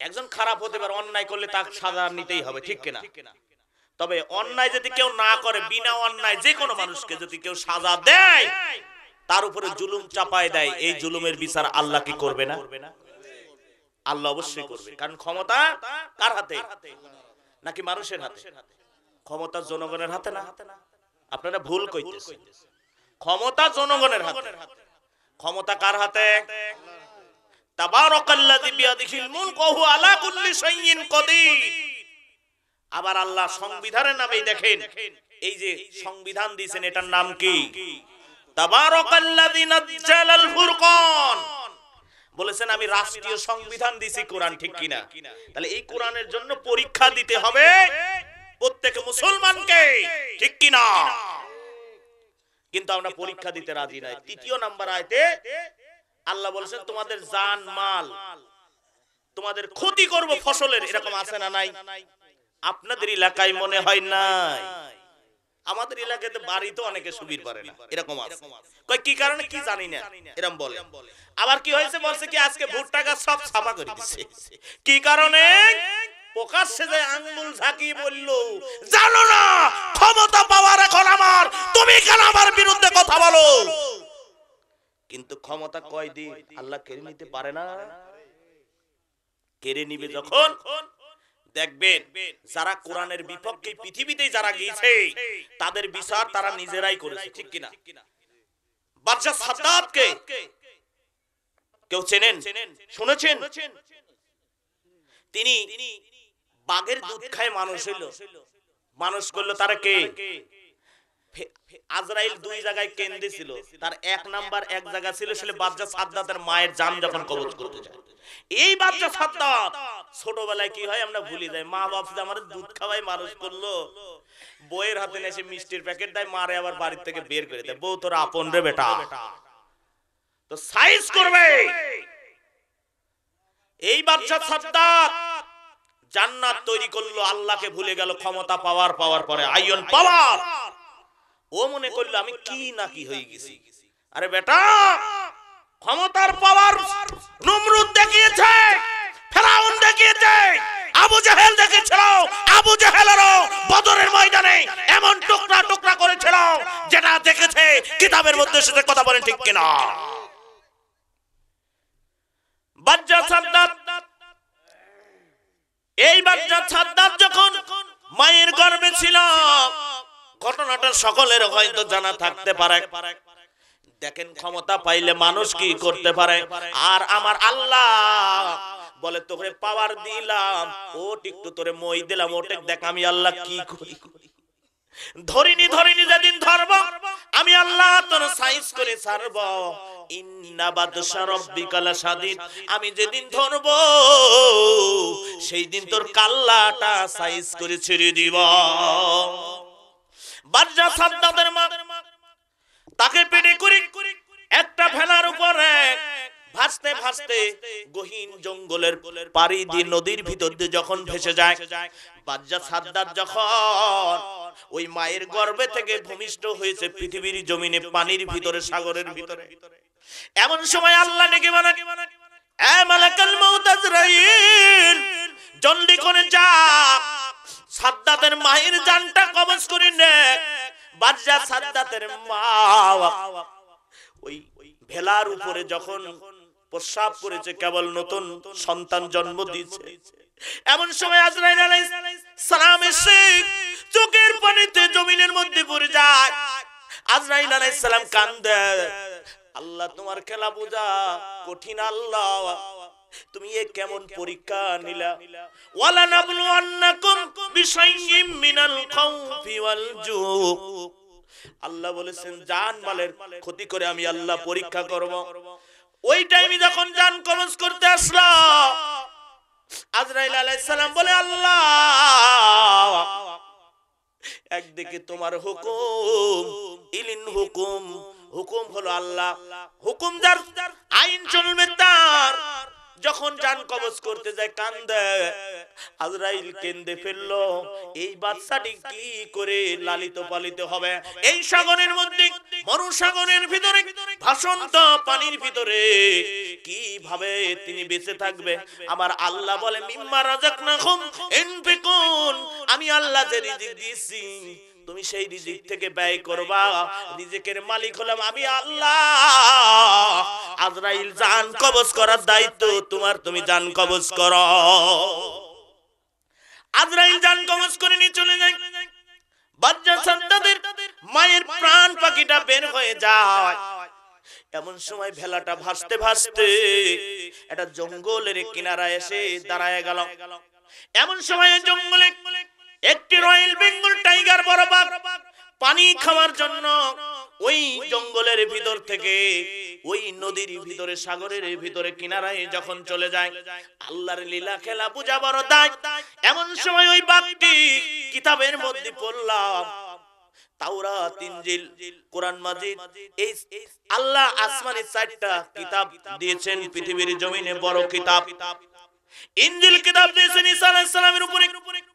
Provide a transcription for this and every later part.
একজন খারাপ হতে পারে অন্যায় করলে তাকে সাজা নিতেই হবে ঠিক কিনা? তবে অন্যায় যদি কেউ না করে বিনা অন্যায় যে কোনো মানুষকে যদি কেউ সাজা দেয় তার উপরে জুলুম চাপায় দেয় এই জুলুমের বিচার আল্লাহ কি করবে না? আল্লাহ অবশ্যই করবে কারণ ক্ষমতা কার হাতে? নাকি মানুষের হাতে? ক্ষমতা জনগণের হাতে না? আপনারা ভুল কইতেছেন। ক্ষমতা জনগণের হাতে। ক্ষমতা কার হাতে? আবার আল্লাহ সংবিধানের নামেই দেখেন, এই যে সংবিধান দিয়েছেন, এটার নাম কি? বলেছেন, আমি রাষ্ট্রীয় সংবিধান দিছি কোরআন ঠিক কিনা? তাহলে এই কোরআনের জন্য পরীক্ষা দিতে হবে প্রত্যেক মুসলমানকে, ঠিক কিনা? কিন্তু আমরা পরীক্ষা দিতে রাজি নাই। তৃতীয় নাম্বার আয়তে আল্লাহ বলেছেন তোমাদের জান মাল। তোমাদের ক্ষতি করব ফসলের এরকম আছে না নাই? আপনাদের এলাকায় মনে হয় নাই। আমাদের এলাকাতে বাড়ি তো অনেকে সুবির পারে না। এরকম আছে। কই কি কারণে কি জানি না। এরকম বলে। আবার কি হয়েছে বলছে কি আজকে ভুট্টা গাছ সব ছাপা করে দিচ্ছে কি কারণে? প্রকাশ্যে যে আঙ্গুল ঝাঁকি বলল। জানো না ক্ষমতা পাওয়ার এখন আমার। তুমি কেন আমার বিরুদ্ধে কিন্তু ক্ষমতা কয় দিন? আল্লাহ কেড়ে নিতে পারে না। কেড়ে নিবে যখন? দেখবেন যারা কোরআনের বিপক্ষে পৃথিবীতে যারা গিয়েছে তাদের বিচার তারা নিজেরাই করেছে ঠিক কিনা? বাদশাহ সাদ্দাতকে কেউ চেনেন? শুনেছেন? তিনি বাঘের দুধ খায় মানুষ হইল। মানুষ করল তারা কে? আজরাইল দুই জায়গায় কেন্দ্রে ছিল। তার এক নাম্বার এক জায়গা ছিল সেটা সাদ্দাতের মায়ের জান যখন কবজ করতে যায়। এই বাচ্চা সাদ্দাত ছোটবেলায় কি হয় আমরা ভুলে যাই। মা বাপ আমাদের দুধ খাওয়াই মানুষ করল বইয়ের হাতে এসে মিষ্টির প্যাকেট দেয় মারে আবার বাড়ির থেকে বের করে দেয়। বউ তোরা আপন রে বেটা। তো সাইজ করবে। এই বাচ্চা সাদ্দাত জান্নাত তৈরি করল আল্লাহকে ভুলে গেল ক্ষমতা পাওয়ার পাওয়ার পরে আইয়ন পাওয়ার। ও মনে করল আমি কি না কি হয়ে গেছি। আরে বেটা, ক্ষমতার পাওয়ার নমরুদ দেখিয়েছে, ফেরাউন দেখিয়েছে, আবু জাহেল দেখেছিল, আবু জাহেলেরও বদরের ময়দানে এমন টুকরা টুকরা করেছিল যেটা দেখেছে কিতাবের মধ্যে সেটা কথা বলেন ঠিক কিনা। বাজ্জা সাদ্দাত, এই বাচ্চা সাদ্দাত যখন মায়ের গর্ভে ছিল ঘটনাটা সকলের হয়তো জানা থাকতে পারে। দেখেন ক্ষমতা পাইলে মানুষ কি করতে পারে? আর আমার আল্লাহ বলে তোকে পাওয়ার দিলাম ও টিকটু তোরে মই দিলাম, ওটে দেখ আমি আল্লাহ কি করি? ধরিনি ধরিনি, যেদিন ধরব, আমি আল্লাহ তোর সাইজ করে ছাড়ব। আমি যেদিন ধরব, সেই দিন তোর কাল্লাটা সাইজ করে ছেড়ে দিব। বাদশা সাদ্দাতের মা তাকে পেটে করে একটা ভেলার উপরে ভাসতে ভাসতে গহীন জঙ্গলের পাড়ি দিয়ে নদীর ভিতর দিয়ে যখন ভেসে যায় বাজ্জা সাদ্দার যখন ওই মায়ের গর্ভে থেকে ভূমিষ্ঠ হয়েছে পৃথিবীর জমিনে পানির ভিতরে, সাগরের ভিতরে, এমন সময় আল্লাহ ডেকে মানে এ মালাকাল মউত আজরাইল, জলদি করে যা সাদ্দাতের মায়ের জানটা কবজ করে নে। বাজ্জা সাদ্দাতের মা। ওই ভেলার উপরে যখন প্রস্রাব করেছে, কেবল নতুন সন্তান জন্ম দিয়েছে। এমন সময় আজরাইল আলাইহিস সালাম এসে চোখের পানিতে জমিনের মধ্যে পড়ে যায়। আজরাইল আলাইহিস সালাম কান্দে। আল্লাহ তোমার খেলা বোঝা কঠিন আল্লাহ। তুমি এ কেমন পরীক্ষা নিলা? ওয়ালা নাবলু আন্নাকুম বিশাইয়্যিম মিনাল খাউফি ওয়াল জু আল্লাহ বলেছেন, জান মালের ক্ষতি করে আমি আল্লাহ পরীক্ষা করব। ওই টাইমে যখন জান কবজ করতে আসলো, আজরাইল আলাইহিস সালাম বলে, আল্লাহ, একদিকে তোমার হুকুম, ইলিন হুকুম হুকুম হলো আল্লাহ। হুকুম যার, আইন চলবে তার। যখন জান কবজ করতে যায় কান্দে। আজরাইল কেন্দে ফেলল। এই বাচ্চাটি কি করে লালিত পালিত হবে? এই সাগরের মধ্যে মরু সাগরের ভিতরে ভাসন্ত পানির ভিতরে কি ভাবে তিনি বেঁচে থাকবে? আমার আল্লাহ বলে মিম্মা রাজাক রাজাকনাকুম ইনফিকুন আমি আল্লাহ যে রিজিক দিয়েছি তুমি সেই রিজিক থেকে ব্যয় করবা। রিজিকের মালিক হলাম আমি আল্লাহ। আজরাইল জান কবজ করার দায়িত্ব তোমার, তুমি জান কবজ করো। আজরাইল জান কবজ করে নিয়ে চলে যায় বাচ্চা সন্তানদের মায়ের প্রাণ পাখিটা বের হয়ে যায়। এমন সময় ভেলাটা ভাসতে ভাসতে একটা জঙ্গলের কিনারা এসে দাঁড়ায় গেল। এমন সময় জঙ্গলে একটি রয়্যাল বেঙ্গল টাইগার বড় পানি খাওয়ার জন্য ওই জঙ্গলের ভিতর থেকে, ওই নদীর ভিতরে, সাগরের ভিতরে, কিনারায় যখন চলে যায়, আল্লাহর লীলা, খেলা, পূজা বড় দায় এমন সময় ওই বাঘটি কিতাবের মধ্যে পড়লাম। কোরআন মাজিদ, এই আল্লাহ আসমানি চারটা কিতাব দিয়েছেন, পৃথিবীর জমিনে বড় কিতাব। ইনজিল কিতাব দিয়েছেন, ঈসা আলাইহিস সালামের উপরে।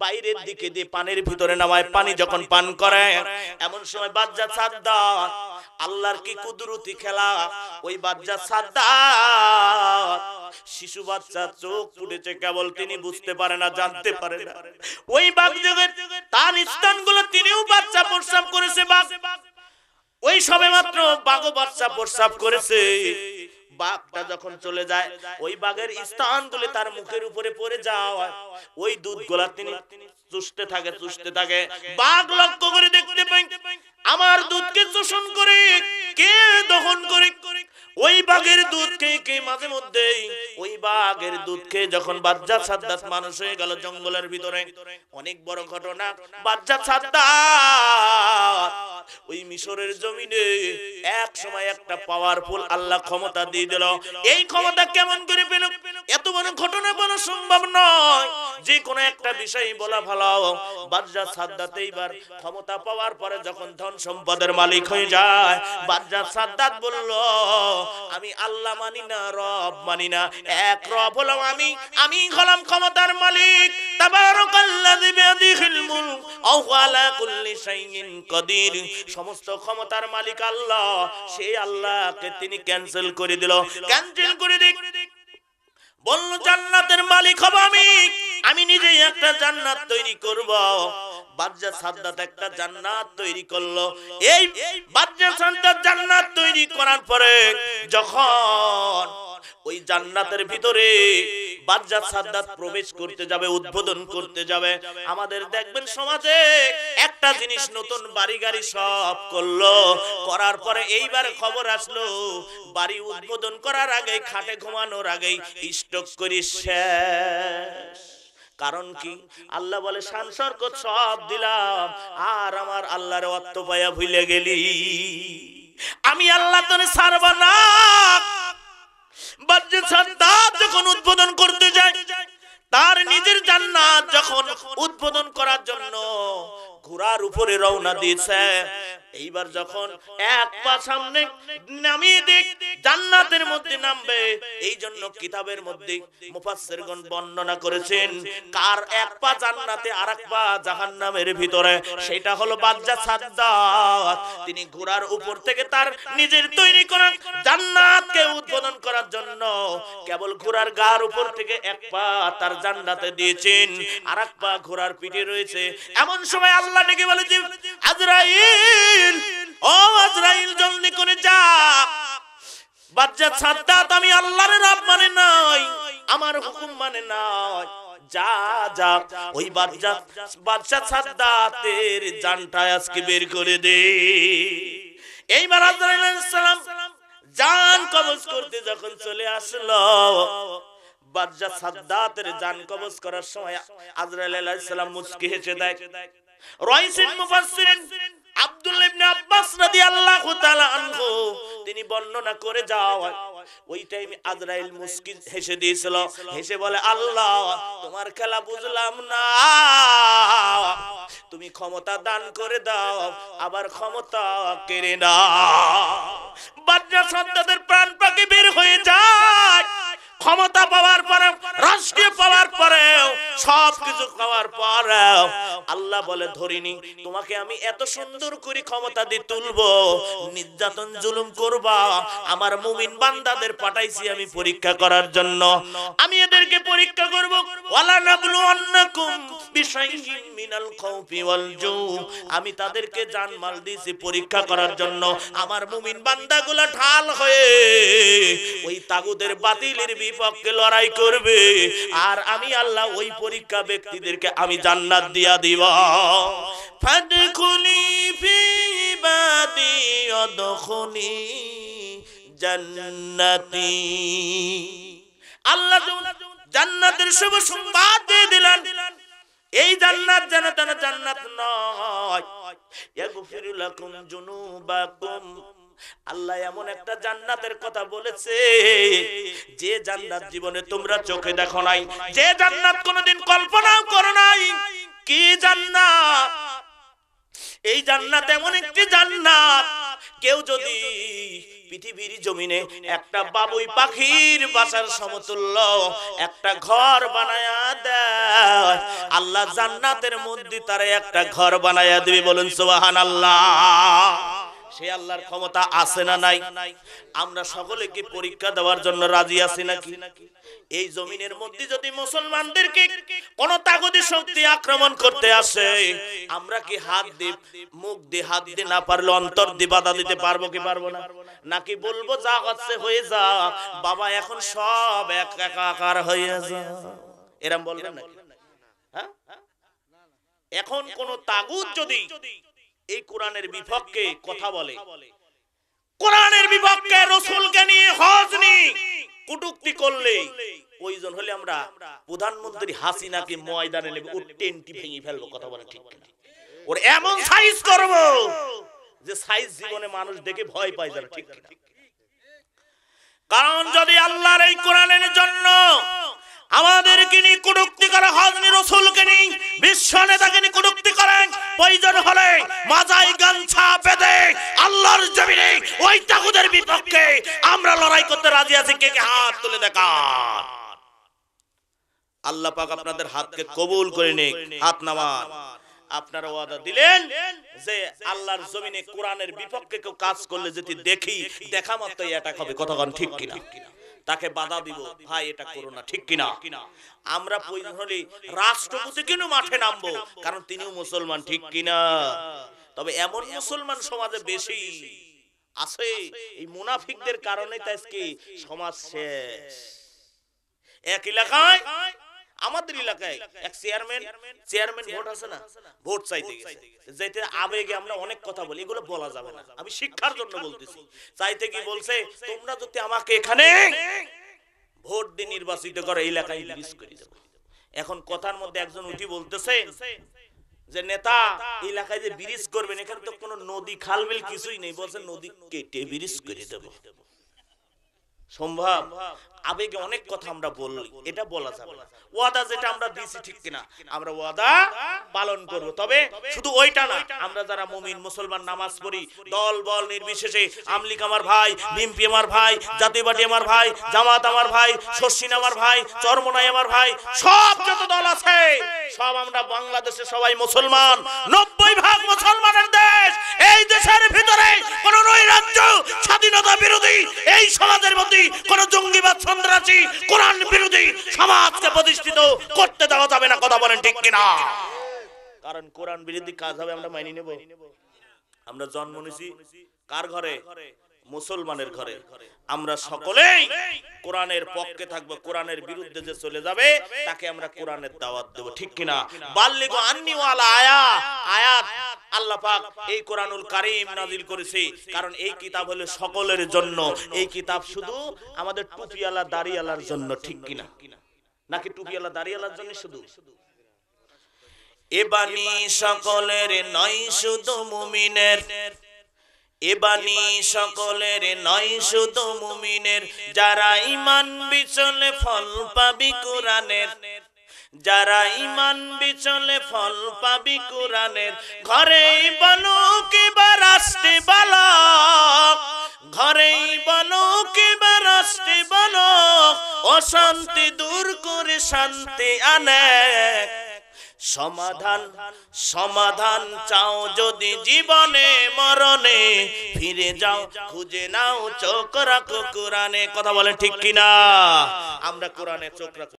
বাইরের দিকে দিয়ে পানির ভিতরে নামায়, পানি যখন পান করে, এমন সময় বাচ্চা সাদ্দাত, আল্লাহর কি কুদরতি খেলা? ওই বাচ্চা সাদ্দাত, শিশু বাচ্চা চোখ ফুটেছে কেবল তিনি বুঝতে পারে না, জানতে পারে না। ওই বাঘ তার স্থানগুলো তিনিও বাচ্চা প্রস্রাব করেছে, বাঘ। ওই সবে মাত্র বাঘও বাচ্চা প্রস্রাব করেছে। বাঘটা যখন চলে যায় ওই বাঘের স্থানগুলি তার মুখের উপরে পড়ে যাওয়া ওই দুধ গোলা তিনি চুষতে থাকে চুষতে থাকে। বাঘ লক্ষ্য করে দেখতে পাই আমার দুধকে শোষণ করে কে দহন করে? ওই বাঘের দুধ খেয়ে কে মাঝে মধ্যে ওই বাঘের দুধ খেয়ে যখন বাচ্চা সাদ্দাত মানুষ হয়ে গেল জঙ্গলের ভিতরে। অনেক বড় ঘটনা। বাচ্চা সাদ্দাত ওই মিশরের জমিনে এক সময় একটা পাওয়ারফুল আল্লাহ ক্ষমতা দিয়ে দিল। এই ক্ষমতা কেমন করে পেল? এত বড় ঘটনা বলা সম্ভব নয়। যে কোনো একটা বিষয় বলা ভালো। বাদশা সাদ্দাত এইবার ক্ষমতা পাওয়ার পরে যখন ধন সম্পদের মালিক হয়ে যায় বাদশা সাদ্দাত বলল, আমি আল্লাহ মানি না, রব মানি না। এক রব হলাম আমি। আমি হলাম ক্ষমতার মালিক। তাবারাকাল্লাযী বিয়াদিহিল মুলক। আও আলা কুল্লি শাইইন কাদির। সমস্ত ক্ষমতার মালিক আল্লাহ। সেই আল্লাহকে তিনি ক্যান্সেল করে দিল। ক্যান্সেল করে দিক। বলল, জান্নাতের মালিক হব আমি। আমি নিজেই একটা জান্নাত তৈরি করব। বাদশা সাদ্দাত একটা জান্নাত তৈরি করল। এই বাদশা সাদ্দাত জান্নাত তৈরি করার পরে যখন ওই জান্নাতের ভিতরে বাদশা সাদ্দাত প্রবেশ করতে যাবে, উদ্বোধন করতে যাবে। আমাদের দেখবেন সমাজে একটা জিনিস নতুন বাড়ি গাড়ি সব করল। করার পরে এইবার খবর আসলো, বাড়ি উদ্বোধন করার আগে খাটে ঘুমানোর স্টক কারণ কি? আল্লাহ বলে সানসরকত সব দিলাম, আর আমার আল্লাহর অর্থ পায়া ভুলে গেলি। আমি আল্লাহ তোরে ছাড়বা না। বাজ্যে সাদ্দাত যখন উদ্বোধন করতে যায় তার নিজের জান্নাত যখন উদ্বোধন করার জন্য ঘোড়ার উপরে রওনা দিয়েছে। এইবার যখন এক পা সামনে নামিয়ে দেখ জান্নাতের মধ্যে নামবে। এই জন্য কিতাবের মধ্যে মুফাসসিরগণ বর্ণনা করেছেন, কার এক পা জান্নাতে আর এক পা জাহান্নামের ভিতরে, সেটা হলো বাদশা সাদ্দাত তিনি ঘোড়ার উপর থেকে তার নিজের তৈরি করা জান্নাতকে উদ্বোধন করার জন্য কেবল ঘোড়ার গার উপর থেকে এক পা তার জান্নাতে দিয়েছেন। আর এক পা ঘোড়ার পিঠে রয়েছে। এমন সময় আল্লাহ ডেকে বলে যে, আজরাইল, ও আজরাইল, জলদি করে যা। বাচ্চা সাদ্দাত আমি আল্লাহর রব মানে নাই আমার হুকুম মানে নাই এইবার জান কবজ করতে যখন চলে আসলো বাদশা সাদ্দাতের জান কবজ করার সময় আজরাইল আলাইহিস সালাম হেসে দেয়। রয়সিন মুফাসসিরিন আব্দুল্লাহ ইবনে আব্বাস রাদিয়াল্লাহু তাআলা আনহু। তিনি বর্ণনা করে যাওয়া ওই টাইমে আজরাইল মুস্কি হেসে দিয়েছিল। হেসে বলে, আল্লাহ, তোমার খেলা বুঝলাম না। তুমি ক্ষমতা দান করে দাও, আবার ক্ষমতা কেড়ে না বাচ্চা সন্তানদের প্রাণ পাখি বের হয়ে যায়। ক্ষমতা পাওয়ার পরে রাষ্ট্রীয় পাওয়ার পরেও সব কিছু পাওয়ার পরেও আল্লাহ বলে, ধরিনি, তোমাকে আমি এত সুন্দর করে ক্ষমতা দিয়ে তুলবো, নির্যাতন, জুলুম করবা, আমার মুমিন বান্দাদের পাঠাইছি আমি পরীক্ষা করার জন্য। আমি এদেরকে পরীক্ষা করব ওয়ালা নাবলু আন্নাকুম বিশাইইন মিনাল খাউফি ওয়াল জু। আমি তাদেরকে জানমাল দিয়েছি পরীক্ষা করার জন্য। আমার মুমিন বান্দাগুলা ঢাল হয়ে ওই তাগুদের বাতিলের বিপক্ষে লড়াই করবে। আর আমি আল্লাহ ওই পরীক্ষা ব্যক্তিদেরকে আমি জান্নাত দিয়া দিব। জান্নাতের এই জান্নাত যেন জান্নাত নয়। লাকুম জুনুবাকুম আল্লাহ এমন একটা জান্নাতের কথা বলেছে, যে জান্নাত জীবনে তোমরা চোখে দেখো নাই। যে জান্নাত কোনোদিন কল্পনাও করো নাই। কি জান্নাত? এই জান্নাত এমন একটি জান্নাত, কেউ যদি পৃথিবীর জমিনে একটা বাবুই পাখির বাসার সমতুল্য একটা ঘর বানায়া দেয়, আল্লাহ জান্নাতের মধ্যে তারে একটা ঘর বানায়া দিবে বলুন সুবাহান আল্লাহ সে আল্লাহর ক্ষমতা আছে না নাই? আমরা সকলে কি পরীক্ষা দেওয়ার জন্য রাজি আছি নাকি? এই জমিনের মধ্যে যদি মুসলমানদেরকে কোন তাগদি শক্তি আক্রমণ করতে আসে, আমরা কি হাত দিয়ে, মুখ দিয়ে হাত দিয়ে না পারলে অন্তর দিয়ে বাধা দিতে পারব কি পারব না? নাকি বলব, যা হচ্ছে হয়ে যা, বাবা এখন সব এক একাকার হয়ে যা। এরম বলবেন নাকি? হ্যাঁ? এখন কোন তাগুদ যদি এই কোরআনের বিপক্ষে কথা বলে। কোরআনের বিপক্ষে রসুলকে নিয়ে হজ নি কুটুক্তি করলে প্রয়োজন হলে আমরা প্রধানমন্ত্রী হাসিনাকে ময়দানে নেবে। ওর টেন্টি ভেঙে ফেলব কথা বলে ঠিক কিনা? ওর এমন সাইজ করব যে সাইজ জীবনে মানুষ দেখে ভয় পায় যারা ঠিক। কারণ যদি আল্লাহর এই কোরআনের জন্য আমাদেরকে নিয়ে কুটুক্তি করে হজনি রসুলকে নিয়ে বিশ্ব নেতাকে নিয়ে কুটুক্তি করেন। প্রয়োজন হলে মাজাই গামছা আল্লাহর জমিনে ওই তাগুদের বিপক্ষে আমরা লড়াই করতে রাজি আছি। কে কে হাত তুলে আল্লাহ পাক আপনাদের হাতকে কবুল করে নিক, হাত নামান। আপনারা ওয়াদা দিলেন যে আল্লাহর জমিনে কোরআনের বিপক্ষে কেউ কাজ করলে যদি দেখি, দেখা মাত্রই অ্যাটাক হবে। কতক্ষণ ঠিক কিনা? তাকে বাধা দিব। ভাই এটা করো না ঠিক কিনা? আমরা প্রয়োজন হলে রাষ্ট্রপতি কেন মাঠে নামবো? কারণ তিনিও মুসলমান ঠিক কিনা? তবে এমন মুসলমান সমাজে বেশি আছে এই মুনাফিকদের কারণে তো আজকে সমাজ শেষ। এক এলাকায় আমাদের এলাকায় এক চেয়ারম্যান চেয়ারম্যান ভোট আছে না ভোট চাইতে গেছে। যাইতে আবেগে আমরা অনেক কথা বলি, এগুলো বলা যাবে না। আমি শিক্ষার জন্য বলতেছি। চাইতে কি বলছে, তোমরা যদি আমাকে এখানে ভোট দিয়ে নির্বাচিত করে এলাকায় ব্রিজ করে দেবো। এখন কথার মধ্যে একজন উঠি বলতেছে যে, নেতা এলাকায় যে ব্রিজ করবেন, এখানে তো কোনো নদী, খাল বিল কিছুই নেই। বলছে, নদী কেটে ব্রিজ করে দেবো। সম্ভব? আবেগে অনেক কথা আমরা বললি, এটা বলা যাবে ওয়াদা যেটা আমরা দিয়েছি ঠিক কিনা, আমরা ওয়াদা পালন করব। তবে শুধু ওইটা না, আমরা যারা মুমিন, মুসলমান, নামাজ পড়ি, দল, বল নির্বিশেষে, আমলিক আমার ভাই বিএমপি আমার ভাই জাতীয় পার্টি আমার ভাই, জামাত আমার ভাই, শর্ষিন আমার ভাই, চরমনাই আমার ভাই, সব যত দল আছে, সব আমরা বাংলাদেশে সবাই মুসলমান। নব্বই ভাগ মুসলমানের দেশ এই দেশের ভিতরে কোন নৈরাজ্য, স্বাধীনতা বিরোধী এই সমাজের মধ্যে কোন জঙ্গিবাদ সন্ত্রাসী কোরআন বিরোধী সমাজকে প্রতিষ্ঠিত করতে দেওয়া যাবে না, কথা বলেন ঠিক কিনা? কারণ কোরআন বিরোধী কাজ হবে, আমরা মাইনে নেব। আমরা জন্ম নিছি কার ঘরে? মুসলমানের ঘরে। আমরা সকলেই কোরআনের পক্ষে থাকব, কোরআনের বিরুদ্ধে যে চলে যাবে, তাকে আমরা কোরআনের দাওয়াত দেব, ঠিক কিনা? বাল্লিগো আন্নিওয়ালা আয়া, আয়াত আল্লাহ পাক এই কোরআনুল কারীম নাজিল করেছে। কারণ এই কিতাব হলো সকলের জন্য। এই কিতাব শুধু আমাদের টুপিওয়ালা, দাড়িওয়ালার জন্য, ঠিক কিনা? নাকি টুপিওয়ালা, দাড়িওয়ালার জন্য শুধু? এ বাণী সকলের নয়, শুধু মুমিনের। এবানি সকলের নয়, শুধু মুমিনের। যারা ইমান বিচলে ফল পাবি কোরআনের। যারা ইমান বিচলে ফল পাবি কোরআনের, ঘরেই বলো কিবা রাষ্ট্রে বালক ঘরেই বলো কিবা রাষ্ট্রে বালক অশান্তি দূর করে শান্তি আনে। সমাধান সমাধান চাও যদি জীবনে, মরণে, ফিরে যাও, খুঁজে নাও, চোখ রাখো কোরআনে। কথা বলে ঠিক কিনা? আমরা কোরআনে চোখ রাখো।